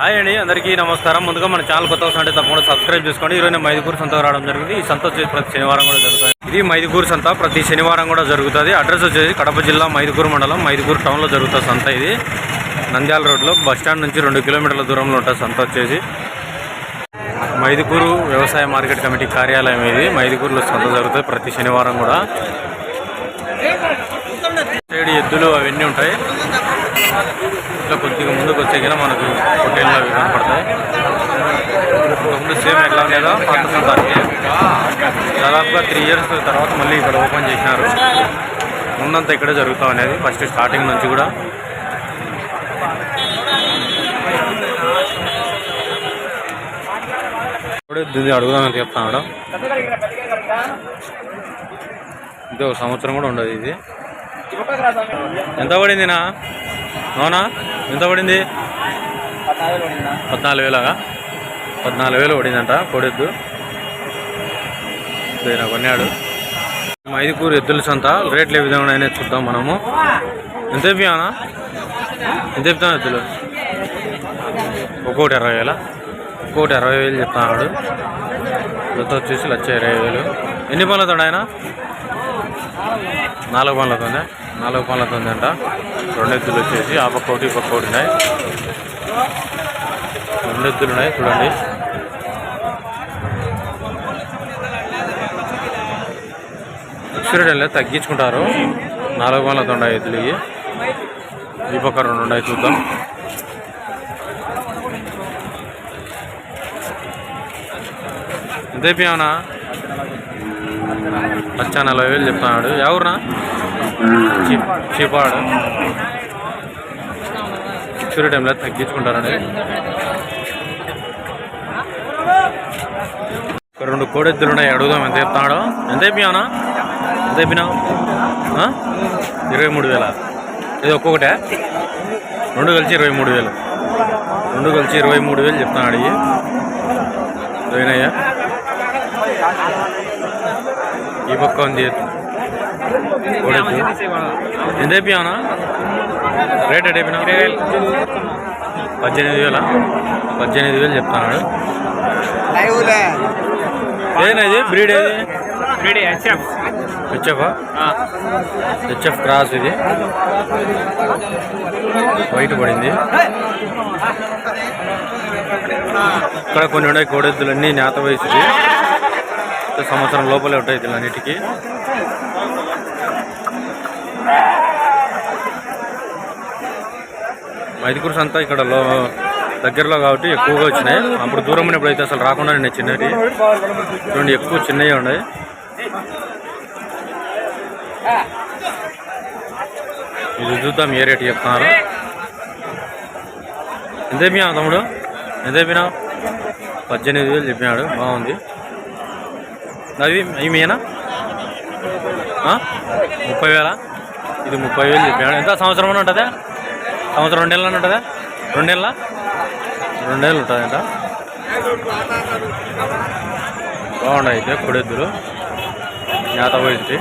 Hi అండి అందరికీ నమస్కారం. ముందుగా మన ఛానల్ కొత్త వస్తుంటే తప్పకుండా సబ్స్క్రైబ్ చేసుకోండి. ఈరోజు నేను మైదుకూరు సంత రావడం జరిగింది. ఈ సంత వచ్చేసి ప్రతి శనివారం కూడా జరుగుతుంది. ఇది మైదుకూరు సంత. ప్రతి శనివారం కూడా జరుగుతుంది. అడ్రస్ వచ్చేసి కడప జిల్లా మైదుకూరు మండలం మైదుకూరు టౌన్లో జరుగుతుంది సంత ఇది. నంద్యాల రోడ్లో బస్ స్టాండ్ నుంచి రెండు కిలోమీటర్ల దూరంలో ఉంటుంది సంత వచ్చేసి మైదుకూరు వ్యవసాయ మార్కెట్ కమిటీ కార్యాలయం ఇది. మైదుకూరులో సంత జరుగుతుంది ప్రతి శనివారం కూడా. సైడ్ ఎద్దులు అవన్నీ ఉంటాయి. కొద్దిగా ముందుకు వచ్చే కదా మనకు హోటల్లో అవి కనపడతాయి. ఇంతకుముందు సేమ్ ఎట్లా ఉండేదో పాత సంతానికి దాదాపుగా త్రీ ఇయర్స్ తర్వాత మళ్ళీ ఇక్కడ ఓపెన్ చేసినారు. ముందంతా ఇక్కడే జరుగుతా అనేది ఫస్ట్ స్టార్టింగ్ నుంచి కూడా. ఇప్పుడే దీన్ని అడుగుదామని చెప్తాను ఇది ఒక సంవత్సరం కూడా ఉండదు ఇది. ఎంత పడిందినా అవునా ఎంత పడింది? పద్నాలుగు వేలాగా? పద్నాలుగు వేలు పడిందంట కొడెద్దు ఈయన కొన్నాడు. ఐదుగురు ఎద్దుల సంత రేట్లు ఏ విధంగా అయినా చూద్దాం మనము. ఎంత చెప్పానా ఎంత చెప్తాను ఎద్దులు? ఒక్కోటి అరవై వేల? ఒక్కోటి అరవై వేలు చెప్తున్నాడు. జత వచ్చేసి లక్ష ఇరవై వేలు. ఎన్ని పనులతో ఆయన? నాలుగు పనులతో నాలుగు పనులతో అంట. రెండు ఎద్దులు వచ్చేసి ఆ పక్క ఒకటి పక్క ఒకటి ఉన్నాయి. రెండు ఎద్దులు ఉన్నాయి చూడండి. ఎక్స్పీరియడ్ తగ్గించుకుంటారు. నాలుగు పనులతో ఉన్నాయి ఎద్దులు ఇవి. ఈ పక్క రెండు ఉన్నాయి చూద్దాం. అంతే అయిపోయావునా లక్ష నలభై వేలు చెప్తున్నాడు ఎవరునా చీపాడు. చిత్తూరు టైంలో తగ్గించుకుంటారండి రెండు కోడెద్దులు ఉన్నాయి అడుగుదాం ఎంత చెప్తున్నాడు ఎంత అయిపోయావునా ఎంత అయిపోయినావు ఇరవై మూడు వేల? ఇది ఒక్కొక్కటే? రెండు కలిసి ఇరవై మూడు వేలు. రెండు కలిసి ఇరవై మూడు వేలు చెప్తున్నాడు ఇవి ఈ పక్క ఉంది ఎంత అయిపోయావునా? రేట్ ఎట్ అయిపోయినా పద్దెనిమిది వేల? పద్దెనిమిది వేలు చెప్తున్నాడు. ఏదైనా ఇది బ్రీడ్ ఏది? హెచ్ఎఫ్ హెచ్ఎఫ్ క్రాస్ ఇది. వైట్ పడింది. ఇక్కడ కొన్ని ఉన్నాయి కోడెద్దులన్నీ నేత సంవత్సరం లోపలే ఉంటాయి వీళ్ళన్నిటికీ మైదుకూరు సంత ఇక్కడ లో దగ్గరలో కాబట్టి ఎక్కువగా వచ్చినాయి. అప్పుడు దూరం ఉన్నప్పుడు అయితే అసలు రాకుండా ఉన్నాయి చిన్నవి. రెండు ఎక్కువ చిన్నవి ఉన్నాయి. ఇది చూద్దాం ఏ రేటు చెప్తున్నారు. ఎంత తమ్ముడు? ఎంత పద్దెనిమిది వేలు చెప్పినాడు. బాగుంది. అవి అవి మీనా? ముప్పై వేల ఇది ముప్పై వేలు చెప్పాను ఎంత? సంవత్సరం ఉంటుందా? సంవత్సరం రెండు నెలలు ఉంటుందా? రెండు నెలల? రెండు నెలలు ఉంటుందంట అయితే కొడెద్దులు. జ్ఞాత పోయింది